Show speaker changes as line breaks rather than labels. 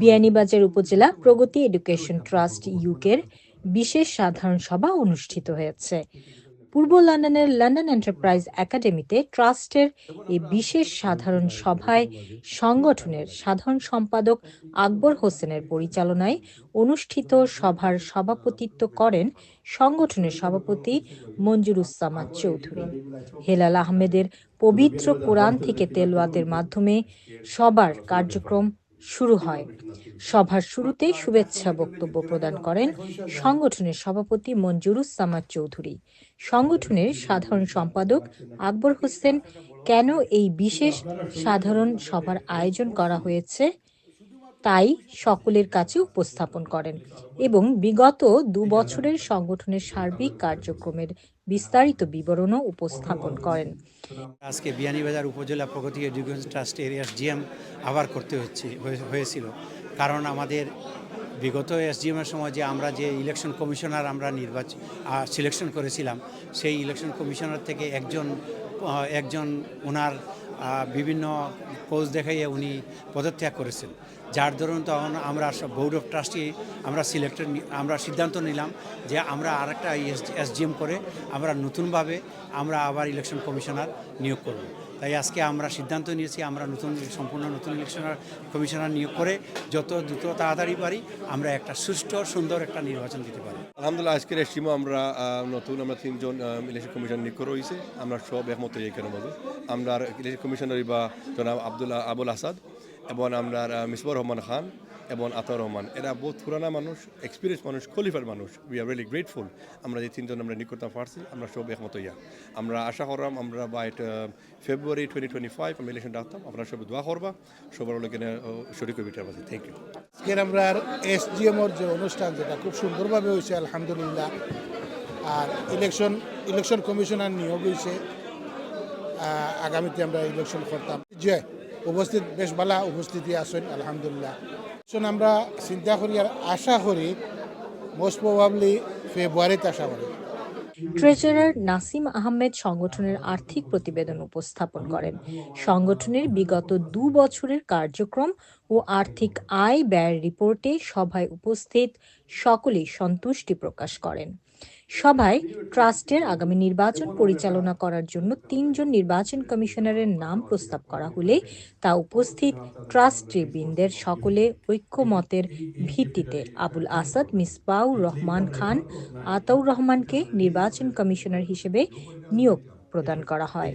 বিয়ানীবাজার উপজেলা Pragati education trust ইউকের বিশেষ সাধারণ সভা অনুষ্ঠিত হয়েছে। পূর্ব লন্ডনের লন্ডন এন্টারপ্রাইজ একাডেমিতে ট্রাস্টের এই বিশেষ সাধারণ সভায় সংগঠনের সাধারণ সম্পাদক আকবর হোসেনের পরিচালনায় অনুষ্ঠিত সভার সভাপতিত্ব করেন সংগঠনের সভাপতি মঞ্জুরুজ্জামান চৌধুরী। হেলাল আহমেদের পবিত্র কোরআন থেকে তেলওয়াতের মাধ্যমে সবার কার্যক্রম শুরু হয়। সভার শুরুতে শুভেচ্ছা বক্তব্য প্রদান করেন সংগঠনের সভাপতি মঞ্জুরুজ্জামান চৌধুরী। সংগঠনের সাধারণ সম্পাদক আকবর হোসেন, কেন এই বিশেষ সাধারণ সভার আয়োজন করা হয়েছে? তাই সকলের কাছে উপস্থাপন করেন এবং বিগত দু বছরের সংগঠনের সার্বিক কার্যক্রমের বিস্তারিত বিবরণও উপস্থাপন করেন।
আজকে বিয়ানীবাজার উপজেলা প্রগতি এডুকেশন ট্রাস্ট এরিয়াস জিএম আবার করতে হচ্ছে, হয়ে- হয়েছিল। কারণ আমাদের বিগত এসডিএমের সময় যে আমরা যে ইলেকশন কমিশনার আমরা নির্বাচন সিলেকশন করেছিলাম, সেই ইলেকশন কমিশনার থেকে একজন একজন ওনার বিভিন্ন কোচ দেখাইয়ে উনি পদত্যাগ করেছেন। যার দরুন তখন আমরা সব বোর্ড অফ ট্রাস্টি আমরা সিলেক্টেড আমরা সিদ্ধান্ত নিলাম যে আমরা আর একটা এসডিএম করে আমরা নতুনভাবে আমরা আবার ইলেকশন কমিশনার নিয়োগ করব। তাই আজকে আমরা সিদ্ধান্ত নিয়েছি, আমরা নতুন সম্পূর্ণ নতুন ইলেকশনার কমিশনার নিয়োগ করে যত দ্রুত তাড়াতাড়ি পারি, আমরা একটা সুষ্ঠ সুন্দর একটা নির্বাচন দিতে পারি।
আলহামদুলিল্লাহ, আজকের এসিমো আমরা নতুন আমরা তিনজন ইলেকশন কমিশন নিয়োগ করা হয়েছে। আমরা সব একমত এখানে মধ্যে আমরা ইলেকশন কমিশনার বা জনাব আবদুল্লাহ আবুল আসাদ এবং আমরা মিসবর রহমান খান এবং আতর রহমান, এরা বহুত পুরানা মানুষ এক্সপিরিয়েন্স মানুষ কোয়ালিফাইড মানুষ। উই আর রিয়েলি গ্রেটফুল আমরা যে তিনজন আমরা নিয়োগ করতে পারছি আমরা সব একমত ইয়া আমরা আশা করলাম আমরা by February twenty twenty five আমরা ইলেকশন ডাকতাম আপনারা সব দোয়া করবা, সবার লোক শরীর কবিটার পাশে থ্যাংক ইউ
আজকের আমরা এসডিএমর যে অনুষ্ঠান, যেটা খুব সুন্দরভাবে হয়েছে, আলহামদুলিল্লাহ। আর ইলেকশন ইলেকশন কমিশনার নিয়োগ হয়েছে। আগামীতে আমরা ইলেকশন করতাম। যে উপস্থিত, বেশ ভালো উপস্থিতি আছেন, আলহামদুলিল্লাহ। ইলেকশন আমরা চিন্তা করি আর আশা করি মোস্ট প্রবাবলি ফেব্রুয়ারিতে আশা করি।
ট্রেজারার নাসিম আহমেদ সংগঠনের আর্থিক প্রতিবেদন উপস্থাপন করেন। সংগঠনের বিগত দু বছরের কার্যক্রম ও আর্থিক আয় ব্যয় রিপোর্টে সভায় উপস্থিত সকলেই সন্তুষ্টি প্রকাশ করেন। সভায় ট্রাস্টের আগামী নির্বাচন পরিচালনা করার জন্য তিনজন নির্বাচন কমিশনারের নাম প্রস্তাব করা হলে তা উপস্থিত ট্রাস্টবৃন্দের সকলে ঐক্যমতের ভিত্তিতে আবুল আসাদ, মিসবাউর রহমান খান, আতাউর রহমানকে নির্বাচন কমিশনার হিসেবে নিয়োগ প্রদান করা হয়।